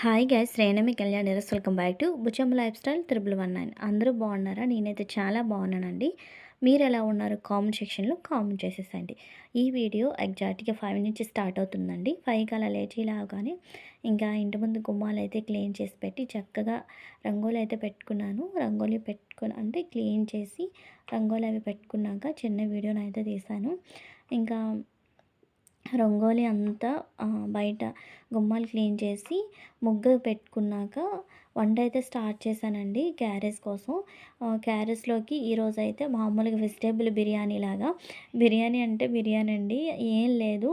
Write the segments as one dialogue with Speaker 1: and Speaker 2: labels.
Speaker 1: Hi guys రేణమి కళ్యాణ్ నిరస్ welcome back to బుచమ్ life style triple one nine అందరూ బాగున్నారా? నేనైతే చాలా బాగున్నానండి. మీరు ఎలా ఉన్నారు కామెంట్ సెక్షన్లో కామెంట్ చేసేసండి ఈ వీడియో ఎగ్జాక్ట్గా ఫైవ్ నుంచి స్టార్ట్ అవుతుందండి. ఫైవ్ అలా లేచి లాగానే ఇంకా ఇంటి ముందు గుమ్మాలు అయితే క్లీన్ చేసి పెట్టి చక్కగా రంగోలి అయితే పెట్టుకున్నాను. రంగోలి పెట్టుకుని అంటే క్లీన్ చేసి రంగోలి అవి పెట్టుకున్నాక చిన్న వీడియోని అయితే తీశాను ఇంకా రంగోలి అంతా బయట గుమ్మాలు క్లీన్ చేసి ముగ్గు పెట్టుకున్నాక వంట అయితే స్టార్ట్ చేశానండి క్యారెస్ కోసం. క్యారెస్లోకి ఈరోజు అయితే మామూలుగా వెజిటేబుల్ బిర్యానీ లాగా బిర్యానీ అంటే బిర్యానీ అండి ఏం లేదు.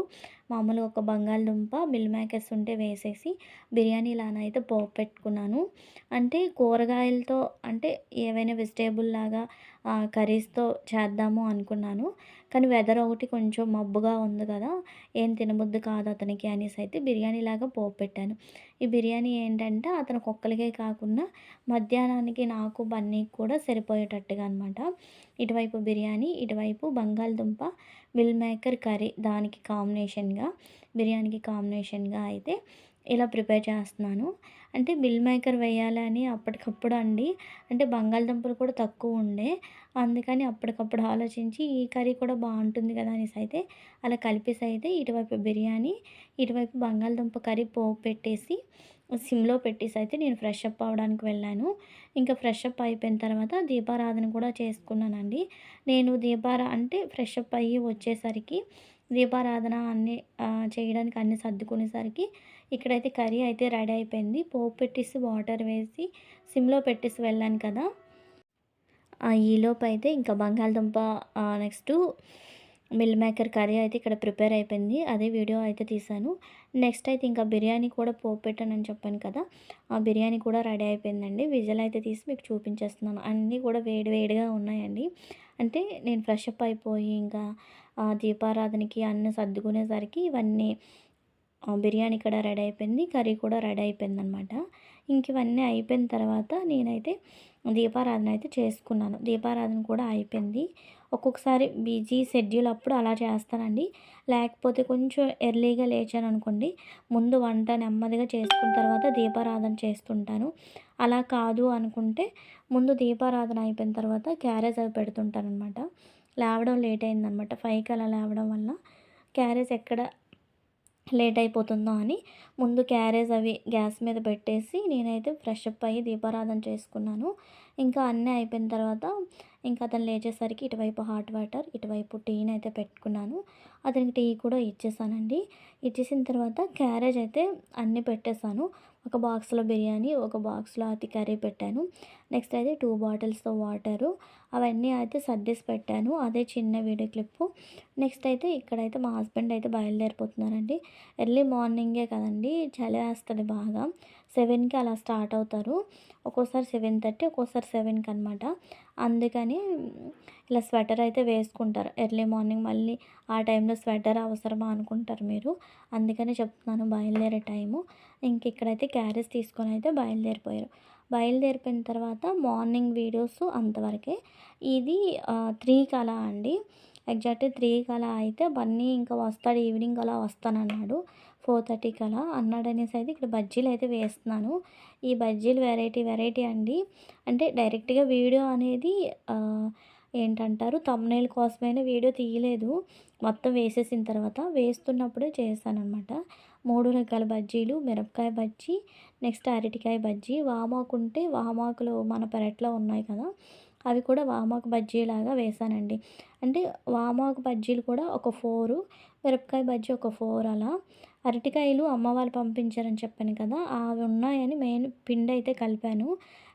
Speaker 1: మామూలుగా ఒక బంగాళదుంప మిల్ మేకర్స్ ఉంటే వేసేసి బిర్యానీ లాగా అయితే పోపు పెట్టుకున్నాను. అంటే కూరగాయలతో అంటే ఏవైనా వెజిటేబుల్ లాగా కర్రీస్తో చేద్దాము అనుకున్నాను. కానీ వెదర్ ఒకటి కొంచెం మబ్బుగా ఉంది కదా ఏం తినబుద్ది కాదు అతనికి అనేసి అయితే బిర్యానీ లాగా పోపు పెట్టాను. ఈ బిర్యానీ ఏంటంటే అతను కుక్కలకే కాకుండా మధ్యాహ్నానికి నాకు బన్నీకి కూడా సరిపోయేటట్టుగా అనమాట ఇటువైపు బిర్యానీ ఇటువైపు బంగాళదుంప మిల్ మేకర్ కర్రీ దానికి కాంబినేషన్ కాంబినేషన్గా బిర్యానీకి కాంబినేషన్గా అయితే ఇలా ప్రిపేర్ చేస్తున్నాను. అంటే బిల్ మేకర్ వేయాలని అప్పటికప్పుడు అండి. అంటే బంగాళదుంపలు కూడా తక్కువ ఉండే. అందుకని అప్పటికప్పుడు ఆలోచించి ఈ కర్రీ కూడా బాగుంటుంది కదా అనేసి అయితే అలా కలిపేసి అయితే ఇటువైపు బిర్యానీ ఇటువైపు బంగాళదుంప కర్రీ పోపు పెట్టేసి సిమ్లో పెట్టేసి అయితే నేను ఫ్రెష్ అప్ అవ్వడానికి వెళ్ళాను. ఇంకా ఫ్రెష్ అప్ అయిపోయిన తర్వాత దీపారాధన కూడా చేసుకున్నానండి. నేను దీపారా అంటే ఫ్రెష్ అప్ అయ్యి వచ్చేసరికి దీపారాధన అన్నీ చేయడానికి అన్ని సర్దుకునేసరికి ఇక్కడైతే కర్రీ అయితే రెడీ అయిపోయింది. పోపు పెట్టేసి వాటర్ వేసి సిమ్లో పెట్టేసి వెళ్ళాను కదా. ఈలోపు అయితే ఇంకా బంగాళదుంప నెక్స్ట్ మిల్ మేకర్ కర్రీ అయితే ఇక్కడ ప్రిపేర్ అయిపోయింది. అదే వీడియో అయితే తీశాను. నెక్స్ట్ అయితే ఇంకా బిర్యానీ కూడా పోపు పెట్టానని చెప్పాను కదా ఆ బిర్యానీ కూడా రెడీ అయిపోయిందండి. విజల్ అయితే తీసి మీకు చూపించేస్తున్నాను. అన్నీ కూడా వేడి వేడిగా ఉన్నాయండి. అంటే నేను ఫ్రెష్ అప్ అయిపోయి ఇంకా దీపారాధనకి అన్నీ సర్దుకునేసరికి ఇవన్నీ బిర్యానీ కూడా రెడీ అయిపోయింది కర్రీ కూడా రెడీ అయిపోయింది అనమాట ఇంక ఇవన్నీ అయిపోయిన తర్వాత నేనైతే దీపారాధన అయితే చేసుకున్నాను. దీపారాధన కూడా అయిపోయింది. ఒక్కొక్కసారి బిజీ షెడ్యూల్ అప్పుడు అలా చేస్తానండి. లేకపోతే కొంచెం ఎర్లీగా లేచాను అనుకోండి ముందు వంట నెమ్మదిగా చేసుకున్న తర్వాత దీపారాధన చేస్తుంటాను. అలా కాదు అనుకుంటే ముందు దీపారాధన అయిపోయిన తర్వాత క్యారేజ్ అవి పెడుతుంటాను అనమాట లేవడం లేట్ అయిందనమాట. ఫైవ్కి అలా లేవడం వల్ల క్యారేజ్ ఎక్కడ లేట్ అయిపోతుందో అని ముందు క్యారేజ్ అవి గ్యాస్ మీద పెట్టేసి నేనైతే ఫ్రెష్ అప్ అయ్యి దీపారాధన చేసుకున్నాను. ఇంకా అన్నీ అయిపోయిన తర్వాత ఇంకా అతను లేచేసరికి ఇటువైపు హాట్ వాటర్ ఇటువైపు టీని అయితే పెట్టుకున్నాను. అతనికి టీ కూడా ఇచ్చేసానండి. ఇచ్చేసిన తర్వాత క్యారేజ్ అయితే అన్నీ పెట్టేశాను ఒక బాక్స్లో బిర్యానీ ఒక బాక్స్లో అతి కర్రీ పెట్టాను. నెక్స్ట్ అయితే టూ బాటిల్స్తో వాటరు. అవన్నీ అయితే సర్దేసి పెట్టాను. అదే చిన్న వీడియో క్లిప్పు. నెక్స్ట్ అయితే ఇక్కడైతే మా హస్బెండ్ అయితే బయలుదేరిపోతున్నారండి. ఎర్లీ మార్నింగే కదండి చలి వేస్తుంది బాగా. సెవెన్కి అలా స్టార్ట్ అవుతారు. ఒక్కోసారి సెవెన్ థర్టీ ఒక్కోసారి సెవెన్కి అనమాట అందుకని ఇలా స్వెటర్ అయితే వేసుకుంటారు. ఎర్లీ మార్నింగ్ మళ్ళీ ఆ టైంలో స్వెటర్ అవసరమా అనుకుంటారు మీరు. అందుకని చెప్తున్నాను బయలుదేరే టైము. ఇంక ఇక్కడైతే క్యారేజ్ తీసుకొని అయితే బయలుదేరిపోయారు. బయలుదేరిపోయిన తర్వాత మార్నింగ్ వీడియోస్ అంతవరకే. ఇది త్రీకి అలా అండి. ఎగ్జాక్ట్ త్రీకి అలా అయితే బన్నీ ఇంకా వస్తాడు ఈవినింగ్ అలా వస్తానన్నాడు. ఫోర్ థర్టీకి అలా అన్నాడు అనేసి అయితే ఇక్కడ బజ్జీలు అయితే వేస్తున్నాను. ఈ బజ్జీలు వెరైటీ వెరైటీ అండి. అంటే డైరెక్ట్గా వీడియో అనేది ఏంటంటారు? తమ్నేల్ కోసమైనా వీడియో తీయలేదు. మొత్తం వేసేసిన తర్వాత వేస్తున్నప్పుడే చేశానమాట మూడు రకాల బజ్జీలు మిరపకాయ బజ్జీ నెక్స్ట్ అరటికాయ బజ్జీ వామాకు ఉంటే వామాకులు మన పెరట్లో ఉన్నాయి కదా అవి కూడా వామాకు బజ్జీలాగా వేసానండి. అంటే వామాకు బజ్జీలు కూడా ఒక ఫోరు మిరపకాయ బజ్జీ ఒక ఫోర్ అలా. అరటికాయలు అమ్మ వాళ్ళు పంపించారని చెప్పాను కదా అవి ఉన్నాయని మెయిన్ పిండి అయితే కలిపాను.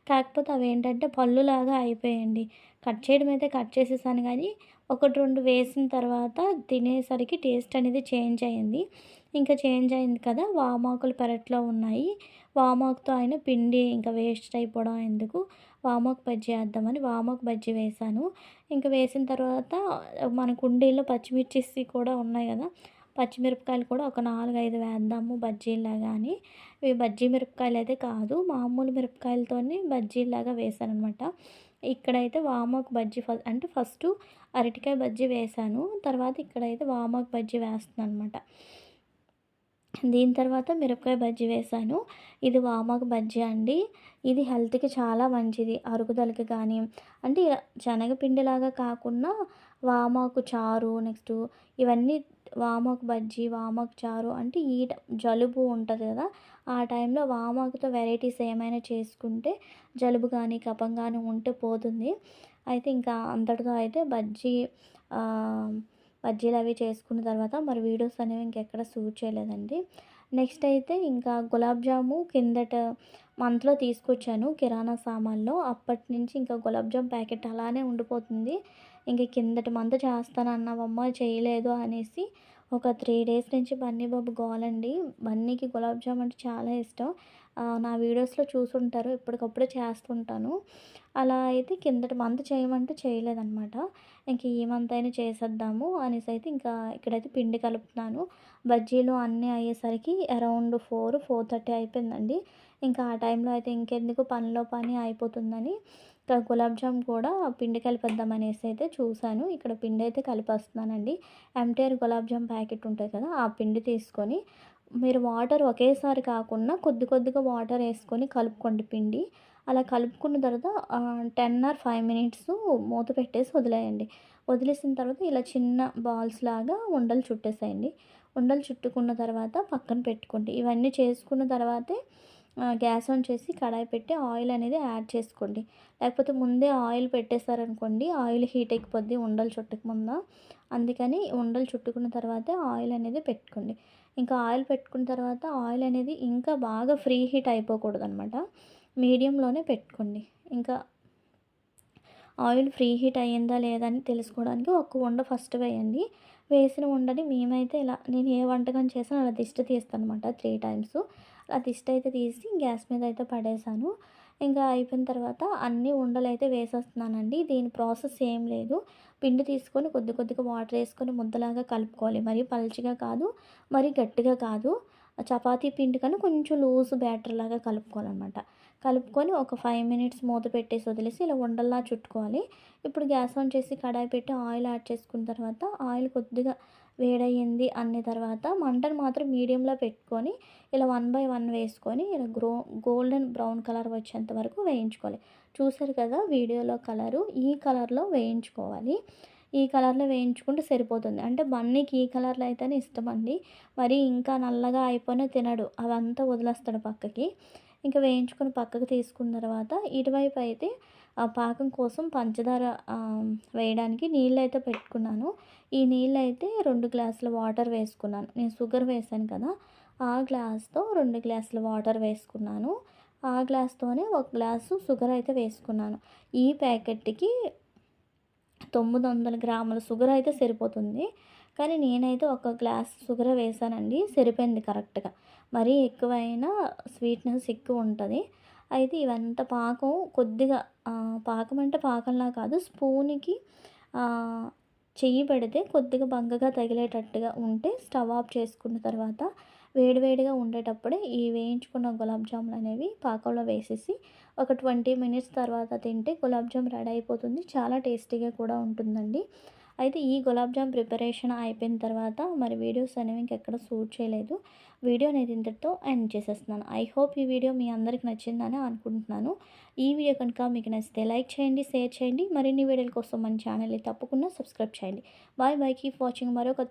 Speaker 1: కాకపోతే అవి ఏంటంటే పళ్ళులాగా అయిపోయాయండి. కట్ చేయడం అయితే కట్ చేసేసాను కానీ ఒకటి రెండు వేసిన తర్వాత తినేసరికి టేస్ట్ అనేది చేంజ్ అయింది. ఇంకా చేంజ్ అయింది కదా వామాకులు పెరట్లో ఉన్నాయి. వామాకుతో అయిన పిండి ఇంకా వేస్ట్ అయిపోవడం ఎందుకు? వామాకు బజ్జీ వేద్దామని వామాకు బజ్జీ వేసాను ఇంకా వేసిన తర్వాత మన కుండీలో పచ్చిమిర్చి కూడా ఉన్నాయి కదా పచ్చిమిరపకాయలు కూడా ఒక నాలుగు ఐదు వేద్దాము బజ్జీలాగా అని ఇవి బజ్జీ మిరపకాయలు అయితే కాదు మామూలు మిరపకాయలతోని బజ్జీలాగా వేసాను అనమాట ఇక్కడైతే వామాకు బజ్జీ ఫస్ట్ అంటే ఫస్ట్ అరటికాయ బజ్జీ వేసాను తర్వాత ఇక్కడైతే వామాకు బజ్జీ వేస్తున్నాను అనమాట దీని తర్వాత మిరపకాయ బజ్జీ వేశాను ఇది వామాకు బజ్జీ అండి. ఇది హెల్త్కి చాలా మంచిది. అరుగుదలకి కానీ అంటే ఇలా శనగపిండిలాగా కాకుండా వామాకు చారు నెక్స్ట్ ఇవన్నీ వామాకు బజ్జీ వామాకు చారు అంటే ఈ జలుబు ఉంటుంది కదా ఆ టైంలో వామాకుతో వెరైటీస్ ఏమైనా చేసుకుంటే జలుబు కానీ కపం కానీ ఉంటే పోతుంది. అయితే ఇంకా అంతటితో అయితే బజ్జీ బజ్జీలు అవి చేసుకున్న తర్వాత మరి వీడియోస్ అనేవి ఇంకెక్కడ షూట్ చేయలేదండి. నెక్స్ట్ అయితే ఇంకా గులాబ్ జాము కిందట మంత్లో తీసుకొచ్చాను కిరాణా సామాన్లో. అప్పటి నుంచి ఇంకా గులాబ్ జామ్ ప్యాకెట్ అలానే ఉండిపోతుంది. ఇంక కిందటి మంత్ చేస్తాను అన్నావమ్మ చేయలేదు అనేసి ఒక త్రీ డేస్ నుంచి బన్నీ బాబు గోలండి. బన్నీకి గులాబ్ జామ్ అంటే చాలా ఇష్టం. నా వీడియోస్లో చూసుంటారు. ఇప్పటికప్పుడే చేస్తుంటాను. అలా అయితే కిందటి మంత్ చేయమంటే చేయలేదన్నమాట. ఇంక ఈ మంత్ అయినా చేసేద్దాము అనేసి అయితే ఇంకా ఇక్కడైతే పిండి కలుపుతున్నాను. బజ్జీలు అన్నీ అయ్యేసరికి అరౌండ్ ఫోర్ ఫోర్ థర్టీ అయిపోయిందండి. ఇంకా ఆ టైంలో అయితే ఇంకెందుకు పనిలో పని అయిపోతుందని ఇంకా గులాబ్ జామ్ కూడా పిండి కలిపేద్దాం అనేసి అయితే చూశాను. ఇక్కడ పిండి అయితే కలిపేస్తున్నానండి. ఎంటీఆర్ గులాబ్ జామ్ ప్యాకెట్ ఉంటుంది కదా ఆ పిండి తీసుకొని మీరు వాటర్ ఒకేసారి కాకుండా కొద్ది కొద్దిగా వాటర్ వేసుకొని కలుపుకోండి పిండి. అలా కలుపుకున్న తర్వాత టెన్ ఆర్ ఫైవ్ మినిట్స్ మూత పెట్టేసి వదిలేయండి. వదిలేసిన తర్వాత ఇలా చిన్న బాల్స్ లాగా ఉండలు చుట్టేసేయండి. ఉండలు చుట్టుకున్న తర్వాత పక్కన పెట్టుకోండి. ఇవన్నీ చేసుకున్న తర్వాతే గ్యాస్ ఆన్ చేసి కడాయి పెట్టి ఆయిల్ అనేది యాడ్ చేసుకోండి. లేకపోతే ముందే ఆయిల్ పెట్టేశారనుకోండి ఆయిల్ హీట్ ఎక్కిపోద్ది ఉండలు చుట్టక ముందు. అందుకని ఉండలు చుట్టుకున్న తర్వాతే ఆయిల్ అనేది పెట్టుకోండి. ఇంకా ఆయిల్ పెట్టుకున్న తర్వాత ఆయిల్ అనేది ఇంకా బాగా ఫ్రీ హీట్ అయిపోకూడదు అనమాట మీడియంలోనే పెట్టుకోండి. ఇంకా ఆయిల్ ఫ్రీ హీట్ అయ్యిందా లేదా అని తెలుసుకోవడానికి ఒక ఉండ ఫస్ట్ వేయండి. వేసిన ఉండని మేమైతే ఇలా నేను ఏ వంటకం చేసినా అలా దిష్టి తీస్తాను అనమాట త్రీ టైమ్స్. అలా దిష్టి అయితే తీసి గ్యాస్ మీద అయితే పడేసాను. ఇంకా అయిపోయిన తర్వాత అన్ని ఉండలు అయితే వేసేస్తున్నానండి. దీని ప్రాసెస్ ఏం లేదు. పిండి తీసుకొని కొద్ది కొద్దిగా వాటర్ వేసుకొని ముద్దలాగా కలుపుకోవాలి. మరీ పల్చిగా కాదు మరీ గట్టిగా కాదు. చపాతీ పిండి కన్నా కొంచెం లూజ్ బ్యాటర్ లాగా కలుపుకోవాలన్నమాట. కలుపుకొని ఒక ఫైవ్ మినిట్స్ మూత పెట్టేసి వదిలేసి ఇలా ఉండల్లా చుట్టుకోవాలి. ఇప్పుడు గ్యాస్ ఆన్ చేసి కడాయి పెట్టి ఆయిల్ యాడ్ చేసుకున్న తర్వాత ఆయిల్ కొద్దిగా వేడయ్యింది అన్న తర్వాత మంటను మాత్రం మీడియంలో పెట్టుకొని ఇలా వన్ బై వన్ వేసుకొని ఇలా గ్రో గోల్డెన్ బ్రౌన్ కలర్ వచ్చేంత వరకు వేయించుకోవాలి. చూసారు కదా వీడియోలో కలరు ఈ కలర్లో వేయించుకోవాలి. ఈ కలర్లో వేయించుకుంటే సరిపోతుంది. అంటే బన్నీకి ఈ కలర్లో అయితేనే ఇష్టం అండి మరి ఇంకా నల్లగా అయిపోయినా తినడు. అవంతా వదిలేస్తాడు పక్కకి. ఇంకా వేయించుకొని పక్కకు తీసుకున్న తర్వాత ఇటువైపు అయితే ఆ పాకం కోసం పంచదార వేయడానికి నీళ్ళు అయితే పెట్టుకున్నాను. ఈ నీళ్ళు అయితే రెండు గ్లాసుల వాటర్ వేసుకున్నాను. నేను షుగర్ వేసాను కదా. ఆ గ్లాస్తో రెండు గ్లాసుల వాటర్ వేసుకున్నాను. ఆ గ్లాస్తోనే ఒక గ్లాసు షుగర్ అయితే వేసుకున్నాను. ఈ ప్యాకెట్కి తొమ్మిది వందల గ్రాముల షుగర్ అయితే సరిపోతుంది. కానీ నేనైతే ఒక గ్లాస్ షుగర్ వేసానండి. సరిపోయింది కరెక్ట్గా. మరీ ఎక్కువైనా స్వీట్నెస్ ఎక్కువ ఉంటుంది అయితే ఇవంతా పాకం కొద్దిగా పాకం అంటే పాకంలా కాదు స్పూన్కి చెయ్యి పెడితే కొద్దిగా బంగగా తగిలేటట్టుగా ఉంటే స్టవ్ ఆఫ్ చేసుకున్న తర్వాత వేడివేడిగా ఉండేటప్పుడే ఈ వేయించుకున్న గులాబ్ జాములు అనేవి పాకంలో వేసేసి ఒక ట్వంటీ మినిట్స్ తర్వాత తింటే గులాబ్ జామ్ రెడీ అయిపోతుంది. చాలా టేస్టీగా కూడా ఉంటుందండి. అయితే ఈ గులాబ్ జామ్ ప్రిపరేషన్ అయిపోయిన తర్వాత మరి వీడియోస్ అనేవి ఇంకెక్కడ షూట్ చేయలేదు. వీడియో అనేది ఇంతటితో ఎండ్ చేసేస్తున్నాను. ఐ హోప్ ఈ వీడియో మీ అందరికి నచ్చిందని అనుకుంటున్నాను. ఈ వీడియో కనుక మీకు నచ్చితే లైక్ చేయండి షేర్ చేయండి. మరిన్ని వీడియోల కోసం మన ఛానల్ని తప్పకుండా సబ్స్క్రైబ్ చేయండి. Bye bye. Keep watching. మరొక